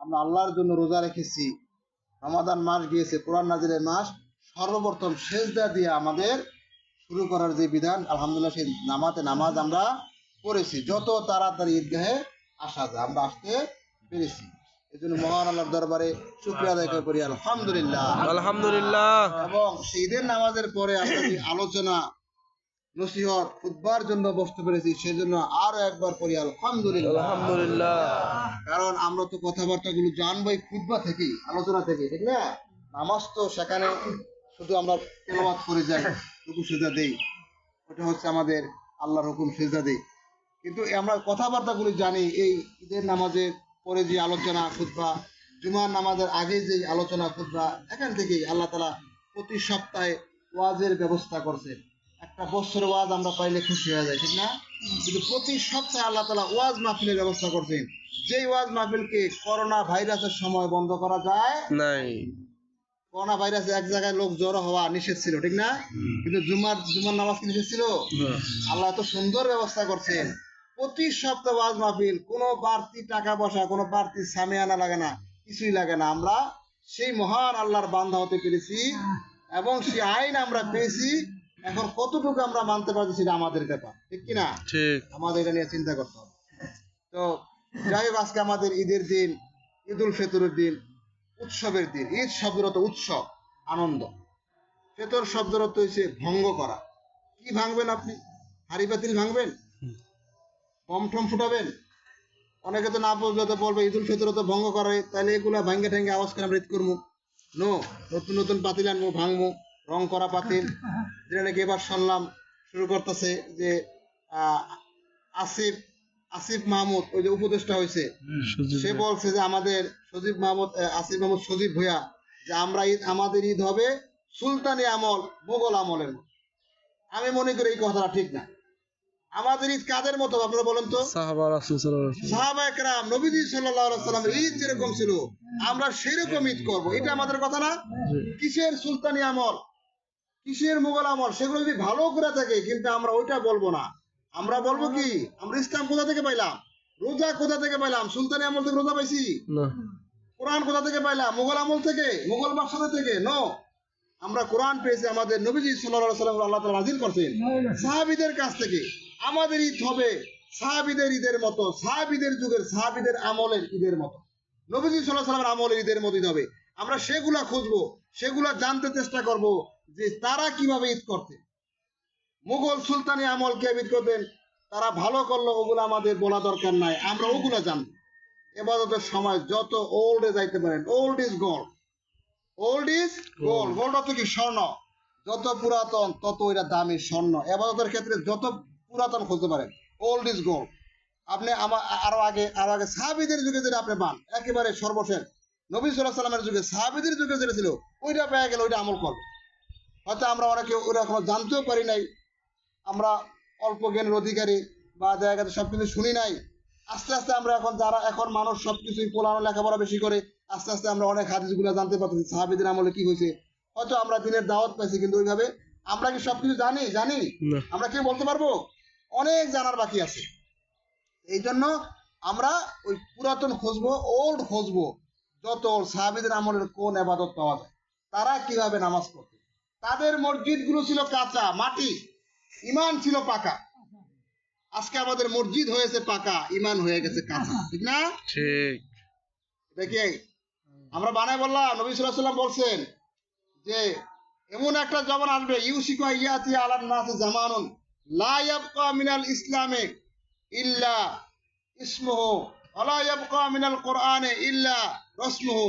আমরা আল্লাহর জন্য রোজা রেখেছি। রমাদান মাস গিয়েছে কোরআন নাজিরের মাস। সর্বপ্রথম সেজদা দিয়ে আমাদের শুরু করার যে বিধান আলহামদুলিল্লাহ সেই নামাতে নামাজ আমরা পড়েছি। যত তাড়াতাড়ি ঈদগাহে আসা যায় আমরা আসতে পেরেছি। এই জন্য মহান আল্লাহর দরবারে শুক্রিয়া আদায় করি আলহামদুলিল্লাহ। আলহামদুলিল্লাহ। এবং সেই ঈদের নামাজের পরে আমরা যে আলোচনা নসিহত খুতবার জন্য বসতে পেরেছি সেজন্য আরও একবার করি আলহামদুলিল্লাহ। আলহামদুলিল্লাহ। কারণ আমরা তো কথাবার্তা গুলো জানবোই খুতবা থেকেই, আলোচনা থেকে ঠিক না? নামাজ তো সেখানে শুধু আমরা তেলাওয়াত করে যাই রুকু সেজা দেই। ওটা হচ্ছে আমাদের আল্লাহর হুকুম, সেজা দেই। কিন্তু আমরা কথাবার্তা গুলো জানি, এই ঈদের নামাজের পরে যে আলোচনা খুতবা জুমার নামাজের আগে যে আলোচনা খুতবা এখান থেকেই আল্লাহ তালা প্রতি সপ্তাহে ওয়াজের ব্যবস্থা করছে একটা বছর ওয়াজ আমরা পাইলে খুশি হয়ে যায় ঠিক না? কিন্তু প্রতি সপ্তাহে আল্লাহ তালা ওয়াজ মাহফিলের ব্যবস্থা করছেন যেই ওয়াজ মাহফিলকে করোনা ভাইরাসের সময় বন্ধ করা যায় নাই। করোনা ভাইরাসে এক জায়গায় লোক জড়ো হওয়া নিষেধ ছিল ঠিক না? কিন্তু জুমার জুমার নামাজ কি নিষেধ ছিল? আল্লাহ এত সুন্দর ব্যবস্থা করছেন। প্রতি সপ্তাহ ওয়াজ মাহফিল কোনো বাড়তি টাকা পয়সা কোনো বাড়তি সামে আনা লাগে না কিছুই লাগে না। আমরা সেই মহান আল্লাহর বান্ধা হতে পেরেছি এবং সেই আইন আমরা পেয়েছি এখন কতটুকু আমরা মানতে পারছি সেটা আমাদের ব্যাপার ঠিক কিনা? আমাদের এটা নিয়ে চিন্তা করতে হবে। তো যাই হোক আজকে আমাদের ঈদের দিন ঈদ উল ফিতরের দিন উৎসবের দিন। ঈদ শব্দের অর্থ উৎসব আনন্দ। ফেতর শব্দের অর্থ হচ্ছে ভঙ্গ করা। কি ভাঙবেন আপনি? হাড়ি পাতিল ভাঙবেন? বম টম ফুটাবেন? অনেকে তো না বুঝলে তো বলবে ঈদ উল ফিতর তো ভঙ্গ করে তাহলে এগুলা ভাঙ্গে ঠেঙ্গে আওয়াজ করে আমরা ঈদ করব। নো নতুন নতুন পাতিল আনব ভাঙবো। রং করা পাতিল যেটা নাকি এবার শুনলাম শুরু করতেছে যে আসিফ আসিফ মাহমুদ ওই যে উপদেষ্টা হয়েছে সে বলছে যে আমাদের সজীব মাহমুদ আসিফ মাহমুদ সজীব ভুয়া যে আমরা ঈদ আমাদের ঈদ হবে সুলতানি আমল মোগল আমলের মতো। আমি মনে করি এই কথাটা ঠিক না। আমাদের ঈদ কাদের মতো আপনারা বলেন তো? সাহাবা একরাম নবীজি সাল্লামের ঈদ যেরকম ছিল আমরা সেরকম ঈদ করব। এটা আমাদের কথা না? কিসের সুলতানি আমল? কিসের মুঘল আমল? সেগুলো যদি ভালো করে থাকে কিন্তু আমরা ওইটা বলব না। আমরা বলব কি? আমরা ইসলাম কোথা থেকে পাইলাম? রোজা কোথা থেকে পাইলাম? সুলতানি আমল থেকে রোজা পাইছি? কোরআন কোথা থেকে পাইলাম? মুঘল আমল থেকে? মুঘল বাদশাহ থেকে? নো। আমরা কোরআন পেয়েছি আমাদের নবীজি সাল্লাল্লাহু আলাইহি সাল্লাম আল্লাহ তাআলা নাযিল করছেন। সাহাবীদের কাছ থেকে। আমাদের ঈদ হবে সাহাবীদের ঈদের মতো সাহাবীদের যুগের সাহাবীদের আমলের ঈদের মতো। নবীজি সাল্লাল্লাহু আলাইহি সাল্লামের আমলের ঈদের মতো ঈদ হবে। আমরা সেগুলা খুঁজবো সেগুলা জানতে চেষ্টা করব। যে তারা কীভাবে ঈদ করতে মুঘল সুলতানি আমল কে ঈদ করতেন তারা ভালো করল, ওগুলো আমাদের বলা দরকার নাই, আমরা ওগুলা জানব। এবাদতের সময় যত ওল্ডে যাইতে পারেন old is gold old is gold gold অর্থ কি? স্বর্ণ। যত পুরাতন, তত ওইটা দামি স্বর্ণ। এবাদতের ক্ষেত্রে যত পুরাতন খুঁজতে পারেন ওল্ড ইজ গোল্ড আপনি আমার আরও আগে আরও আগে সাহাবিদের যুগে যেটা আপনি পান, একেবারে সর্বশেষ। নবী সাল্লাহ সাল্লামের যুগে, সাহাবিদের যুগে যেটা ছিল, ওইটা পেয়ে গেলে ওইটা আমল করবে। হয়তো আমরা অনেকে ওরা এখনও জানতেও পারি নাই। আমরা অল্প জ্ঞানের অধিকারী বা দেখা গেছে সবকিছু শুনি নাই। আস্তে আস্তে আমরা এখন যারা এখন মানুষ সবকিছুই পোলানো লেখাপড়া বেশি করে আস্তে আস্তে আমরা অনেক হাদিসগুলা জানতে পারতেছি সাহাবিদের আমলে কি হয়েছে। হয়তো আমরা দিনের দাওয়াত পাইছি কিন্তু ওইভাবে আমরা কি সবকিছু জানি? জানি। আমরা কি বলতে পারব? অনেক জানার বাকি আছে। এই জন্য আমরা ওই পুরাতন খুঁজবো ওল্ড খুঁজবো যত সাহাবিদের আমলের কোন আবাদত পাওয়া যায়। তারা কীভাবে নামাজ পড়তো তাদের মসজিদগুলো ছিল কাঁচা মাটি ইমান ছিল পাকা। আজকে আমাদের মসজিদ হয়েছে পাকা ইমান হয়ে গেছে কাঁচা ঠিক না? ঠিক। দেখি আমরা বানায় বললাম নবী সাল্লাম বলছেন যে এমন একটা জবান আসবে ইউসিকা ইয়াতি আলান নাস জামানুন লা ইয়াবকা মিনাল ইসলামে ইল্লা ইসমুহু ওয়ালা ইয়াবকা মিনাল কোরআনে ইল্লা রসমুহু।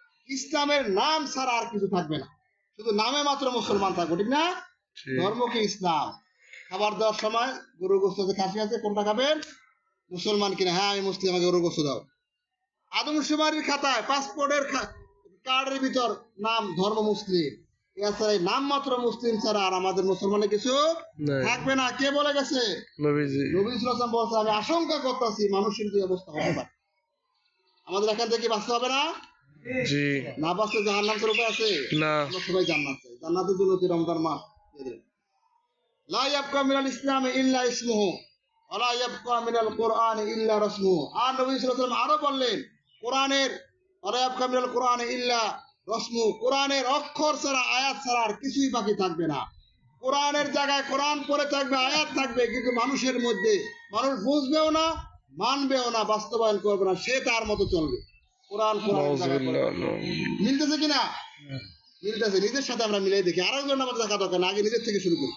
ইসলামের নাম ছাড়া আর কিছু থাকবে না। শুধু নামে মাত্র মুসলমান থাকবে ঠিক না? ধর্ম কি ইসলাম। খাবার দেওয়ার সময় গরু গোস্ত আছে খাসি আছে কোনটা খাবেন? মুসলমান কিনা? হ্যাঁ আমি মুসলিম আমাকে গরু গোস্ত দাও। আদমশুমারির খাতায় পাসপোর্টের কার্ডের ভিতর নাম ধর্ম মুসলিম। এছাড়া এই নাম মাত্র মুসলিম ছাড়া আর আমাদের মুসলমানের কিছু থাকবে না। কে বলে গেছে? বলছে আমি আশঙ্কা করতেছি মানুষের যে অবস্থা হতে পারে। আমাদের এখান থেকে বাঁচতে হবে না? জি। না বাঁচতে জাহার নাম উপায় আছে? না। আমরা সবাই জান্নাত চাই। জান্নাতের জন্য যে রমজান মাস লা ইয়াবকা মিনাল ইসলামে ইল্লা ইসমুহু ইয়াবকা মিনাল কোরআনে ইল্লা রাসমুহু। আর নবী সাল্লাল্লাহু আলাইহি আরও বললেন কোরআনের ইয়াবকা মিনাল কোরআনে ইল্লা রাসমুহু। কোরআনের অক্ষর ছাড়া আয়াত ছাড়া আর কিছুই বাকি থাকবে না। কোরআনের জায়গায় কোরআন পড়ে থাকবে আয়াত থাকবে কিন্তু মানুষের মধ্যে মানুষ বুঝবেও না মানবেও না বাস্তবায়ন করবে না সে তার মতো চলবে। কোরআন। মিলতেছে কিনা? মিলতেছে নিজের সাথে আমরা মিলাই দেখি। আর একজন আমাদের দেখা দরকার আগে নিজের থেকে শুরু করি।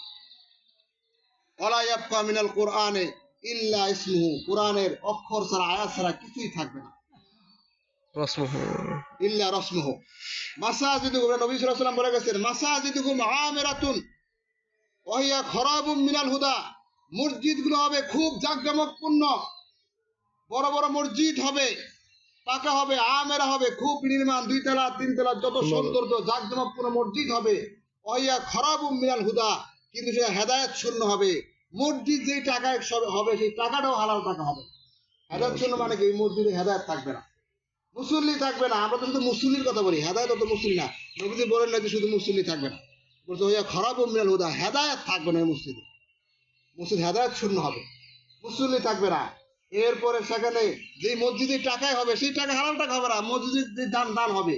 ওলা ইয়াবকা মিনাল কোরআনে ইল্লা ইসমুহু। কোরআনের অক্ষর ছাড়া আয়াত ছাড়া কিছুই থাকবে না। ইল্লা রসমুহু। নবী সাল্লাল্লাহু আলাইহি ওয়াসাল্লাম বলে গেছেন আমিরাতুন। ওহিয়া খরাবুম মিনাল হুদা। মসজিদগুলো হবে খুব জাঁকজমকপূর্ণ। বড় বড় মসজিদ হবে। পাকা হবে আমেরা হবে খুব নির্মাণ দুই তলা তিন তলা যত সৌন্দর্য জাঁকজমকপূর্ণ মসজিদ হবে। ওহিয়া খরাবুম মিনাল হুদা কিন্তু সে হেদায়েত শূন্য হবে। মসজিদ যেই সব- হবে সেই টাকাটাও হালাল টাকা হবে। হেদায়েত শূন্য মানে কি? মসজিদে হেদায়েত থাকবে না। মুসল্লি থাকবে না। আমরা তো শুধু মুসল্লির কথা বলি। হেদায়ত তো মুসল্লি না। নবীজি বলেন না যে শুধু মুসল্লি থাকবে না। বলছে হইয়া খারাপ মিনাল হুদা হেদায়ত থাকবে না এই মসজিদে। মসজিদ হেদায়ত শূন্য হবে। মুসল্লি থাকবে না। এরপরে সেখানে যে মসজিদের টাকায় হবে সেই টাকা হারাম টাকা হবে না মসজিদের যে দান দান হবে।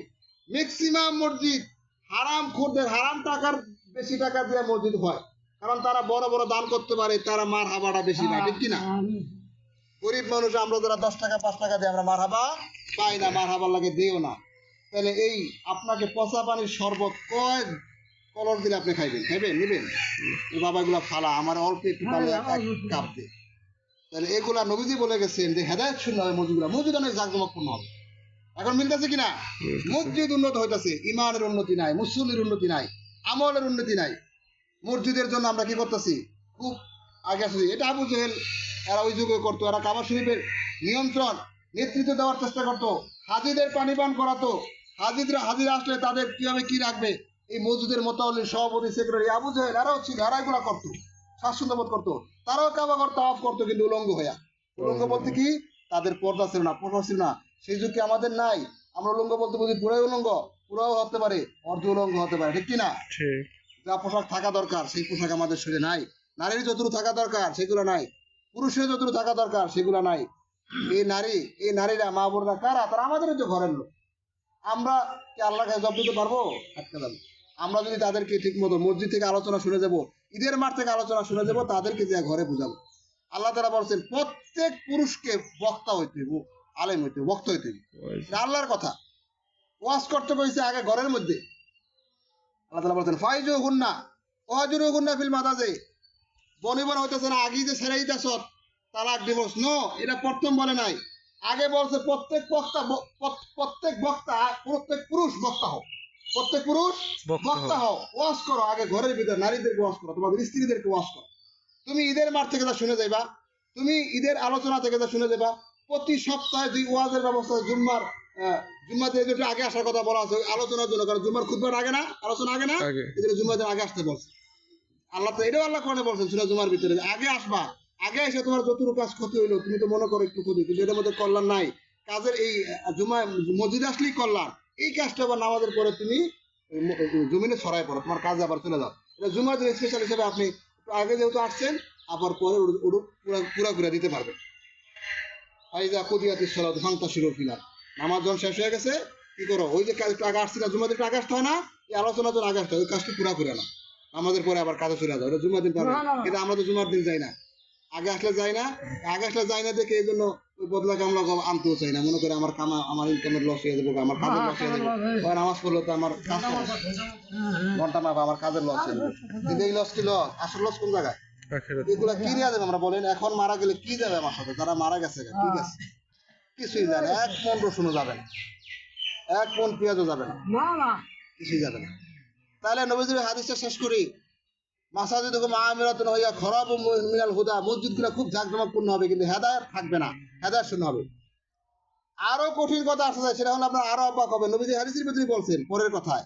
ম্যাক্সিমাম মসজিদ হারাম খোরদের হারাম টাকার বেশি টাকা দিয়ে মসজিদ হয়। কারণ তারা বড় বড় দান করতে পারে তারা মার হাবাটা বেশি পায় ঠিক কিনা? গরিব মানুষ আমরা যারা দশ টাকা পাঁচ টাকা দিয়ে আমরা মার হাবা পাই না মার হাবার লাগে দিও না। তাহলে এই আপনাকে পচা পানির শরবত কয় কলর দিলে আপনি খাইবেন? খাইবেন? নেবেন? বাবাগুলা ফালা আমার অল্প একটু এক এক কাপ দে। তাহলে এগুলা নবীজি বলে গেছেন যে হেদায়ত শূন্য হবে মসজিদগুলা। মসজিদ অনেক জাঁকজমকপূর্ণ হবে। এখন মিলতেছে কিনা? মসজিদ উন্নত হইতাছে ইমানের উন্নতি নাই মুসল্লির উন্নতি নাই আমলের উন্নতি নাই। মসজিদের জন্য আমরা কি করতেছি? খুব আগে আসছি এটা আবু জেহেল এরা ওই যুগে করতো। এরা কাবা শরীফের নিয়ন্ত্রণ নেতৃত্ব দেওয়ার চেষ্টা করতো। হাজিদের পানি পান করাতো। হাজিদরা হাজিরা আসলে তাদের কীভাবে কি রাখবে? এই মসজিদের মোতাবলির সভাপতি সেক্রেটারি আবু জেহেল এরাও ছিল এরা এগুলা করতো। স্বাচ্ছন্দ্য বোধ করতো। তারাও কাবা করতো অফ করতো কিন্তু উলঙ্গ হইয়া। উলঙ্গ বলতে কি? তাদের পর্দা ছিল না পোশাক ছিল না। সেই যুগ কি আমাদের নাই। আমরা উলঙ্গ বলতে বুঝি পুরাই উলঙ্গ। পুরাও হতে পারে অর্ধ উলঙ্গ হতে পারে ঠিক কিনা যা পোশাক থাকা দরকার সেই পোশাক আমাদের শরীরে নাই। নারীর যতটুকু থাকা দরকার সেগুলো নাই। পুরুষের যতটুকু থাকা দরকার সেগুলো নাই। এই নারী এই নারীরা মা বোনরা কারা? তারা আমাদের ঘরের লোক। আমরা কি আল্লাহকে জব দিতে পারব? আটকে যাবে। আমরা যদি তাদেরকে ঠিক মতো মসজিদ থেকে আলোচনা শুনে যাব ঈদের মাঠ থেকে আলোচনা শুনে যাব তাদেরকে যে ঘরে বুঝাবো। আল্লাহ তারা বলছেন প্রত্যেক পুরুষকে বক্তা হইতে হইব আলেম হইতে বক্তা হইতে হইব। আল্লাহর কথা। ওয়াজ করতে কইছে আগে ঘরের মধ্যে। আল্লাহ তালা বলছেন ফাইজু ফিল মাদাজে। বনিবন হইতেছে না আগেই যে ছেড়ে দিতেছ তালাক ডিভোর্স। নো এটা প্রথম বলে নাই। আগে বলছে প্রত্যেক বক্তা প্রত্যেক বক্তা প্রত্যেক পুরুষ বক্তা হোক। প্রত্যেক পুরুষ বক্তা হও। ওয়াজ করো আগে ঘরের ভিতরে নারীদেরকে ওয়াজ করো তোমাদের স্ত্রীদেরকে ওয়াজ করো। তুমি ঈদের মাঠ থেকে যা শুনে যাইবা তুমি ঈদের আলোচনা থেকে যা শুনে যাবা প্রতি সপ্তাহে দুই ওয়াজের ব্যবস্থা জুম্মার জুম্মাতে আগে আসার কথা বলা আছে আলোচনার জন্য কারণ জুম্মার খুদবার আগে না আলোচনা আগে না এদের আগে আসতে বলছে। আল্লাহ তো এটাও আল্লাহ কোরআনে বলছেন সুরা জুমার ভিতরে আগে আসবা আগে এসে তোমার যতটুকু কাজ ক্ষতি হইল তুমি তো মনে করো একটু ক্ষতি কিন্তু এটার মধ্যে কল্যাণ নাই। কাজের এই জুমা মসজিদে আসলেই কল্যাণ এই কাজটা আবার নামাজের পরে তুমি জমিনে ছড়াই পড়ো তোমার কাজ আবার চলে যাও। এটা জুমার দিন স্পেশাল হিসেবে আপনি আগে যেহেতু আসছেন আবার পরে পুরা পুরা ঘুরে দিতে পারবেন। আইজা কুদিয়াতি সলাত ফাংতা শিরো ফিলার নামাজ যখন শেষ হয়ে গেছে কি করো? ওই যে কাজ আগে আসছি না জুমাদের আগে আসতে হয় না এই আলোচনা যখন আগে আসতে হয় ওই কাজটি পুরা করে না আমাদের পরে আবার কাজে চলে যাও এটা জুমার দিন পাবে কিন্তু আমরা তো জুমার দিন যাই না। আগে আসলে যাই না আগে আসলে যাই না দেখে এই জন্য ওই বদলাকে আমরা আনতেও চাই না। মনে করে আমার কামা আমার ইনকামের লস হয়ে যাবে আমার কাজের লস হয়ে যাবে। ওই নামাজ পড়লে তো আমার কাজ ঘণ্টা মাপা আমার কাজের লস হয়ে যাবে। কিন্তু এই লস কি লস আসল লস কোন জায়গায়? এগুলা কি নিয়ে যাবে আমরা বলেন? এখন মারা গেলে কি যাবে আমার সাথে? যারা মারা গেছে ঠিক আছে। কিছুই জানে এক মন রসুনও যাবে না। এক মন পেঁয়াজও যাবে না। কিছুই যাবে না। তাহলে নবীজির হাদিসটা শেষ করি। মাসাজিদ মামিরাতুন হইয়া খরাব মিনাল হুদা। মসজিদগুলো খুব জাঁকজমকপূর্ণ হবে, কিন্তু হেদায়েত থাকবে না। হেদায়েত শূন্য হবে। আরও কঠিন কথা আসতে যায় সেটা হলো আপনার আরও অবাক হবে নবীজি হারিসির ভিতরে বলছেন? পরের কথায়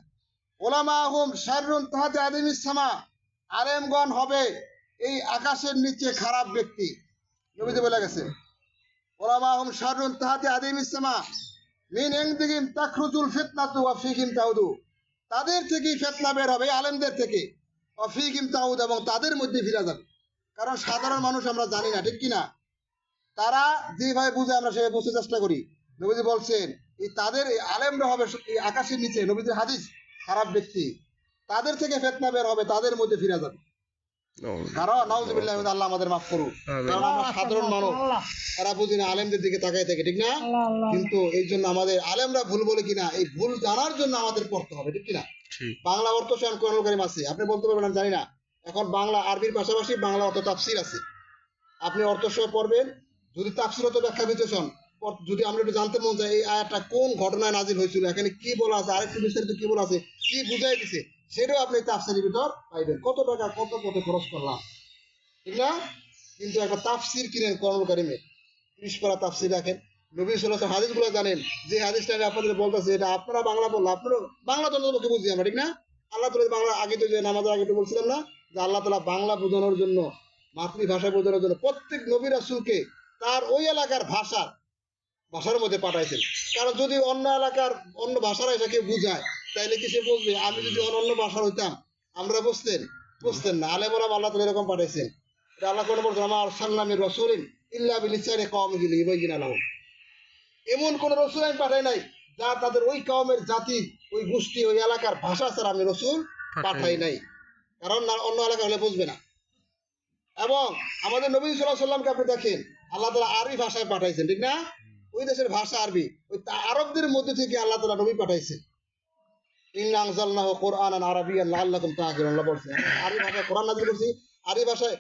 ওলামা হুম শাররুন তাহাতে আদিমিস সামা। আলেমগণ হবে এই আকাশের নিচে খারাপ ব্যক্তি। নবীজি বলে গেছে ওলামা হুম শাররুন তাহাতে আদিমিস সামা। মিন এংদিগিম তাখরুজুল ফিতনাতু ওয়া ফিহিম তাউদু। তাদের থেকেই ফিতনা বের হবে, আলেমদের থেকে। ফিহিম তাউদ এবং তাদের মধ্যে ফিরে যাবে। কারণ সাধারণ মানুষ আমরা জানি না ঠিক কি না তারা যেভাবে বুঝে আমরা সেভাবে বুঝতে চেষ্টা করি। নবীজি বলছেন এই তাদের এই আলেমরা হবে এই আকাশের নিচে নবীজির হাদিস খারাপ ব্যক্তি। তাদের থেকে ফেতনা বের হবে তাদের মধ্যে ফিরে যাবে। কারণ নাউজুবিল্লাহ আল্লাহ আমাদের মাফ করুক। কারণ আমরা সাধারণ মানুষ এরা বুঝি না আলেমদের দিকে তাকাই থাকে ঠিক না? কিন্তু এই জন্য আমাদের আলেমরা ভুল বলে কিনা এই ভুল জানার জন্য আমাদের পড়তে হবে ঠিক কিনা? বাংলা অর্থ স্বয়ং কোরআনুল কারীম আছে। আপনি বলতে পারবেন, আমি জানি না। এখন বাংলা আরবির পাশাপাশি বাংলা অর্থ তাফসির আছে। আপনি অর্থ সহ পড়বেন। যদি তাফসির অর্থ ব্যাখ্যা বিশ্লেষণ যদি আমরা একটু জানতে মন চাই এই আয়াতটা কোন ঘটনায় নাজিল হয়েছিল? এখানে কি বলা আছে? আরেকটু বিস্তারিত কি বলা আছে? কি বুঝাই দিছে? সেটাও আপনি তাফসিরের ভিতর পাইবেন। কত টাকা, কত কত খরচ করলাম? ঠিক না? কিন্তু একটা তাফসির কিনেন কোরআনুল কারিমে। ত্রিশ পারা তাফসির রাখেন। নবী সাল্লাহ জানেন যে হাদিসটা আমি আপনাদের বলতেছি, এটা আপনারা বাংলা বলল বাংলা বুঝি আমরা, ঠিক না? আল্লাহ তালা বাংলা আগে তো যে নামাজের আগে তো বলছিলাম না, যে আল্লাহ তালা বাংলা বোঝানোর জন্য, মাতৃভাষা বোঝানোর জন্য প্রত্যেক তার ওই এলাকার ভাষা, ভাষার মধ্যে পাঠাইছেন। কারণ যদি অন্য এলাকার অন্য ভাষারা এটাকে বুঝায়, তাইলে কি সে বুঝবে আমি যদি অন্য ভাষার হইতাম, আমরা বুঝতেন? বুঝতেন না। আলেমরা আল্লাহ তালা এরকম পাঠাইছেন। আল্লাহ কোনো বলছেন, আমার সাল্লামের রসুলিন ইল্লা বিলিসানে কম গিলি ইবাইগিনা লাহুম। এমন কোন রসুল আমি পাঠাই নাই যা তাদের ওই কমের জাতি ওই গোষ্ঠী ওই এলাকার ভাষা ছাড়া আমি রসুল পাঠাই নাই। কারণ না অন্য এলাকা হলে বুঝবে না। এবং আমাদের নবী সাল্লাহ সাল্লামকে আপনি দেখেন আল্লাহ তালা আরবি ভাষায় পাঠাইছেন ঠিক না? ওই দেশের ভাষা আরবি। ওই আরবদের মধ্যে থেকে আল্লাহ তালা নবী পাঠাইছেন লাআল্লাকুম তাআকিলুন আল্লাহ বলছেন আরবি ভাষায় কোরআন নাযিল করছি আরবি ভাষায়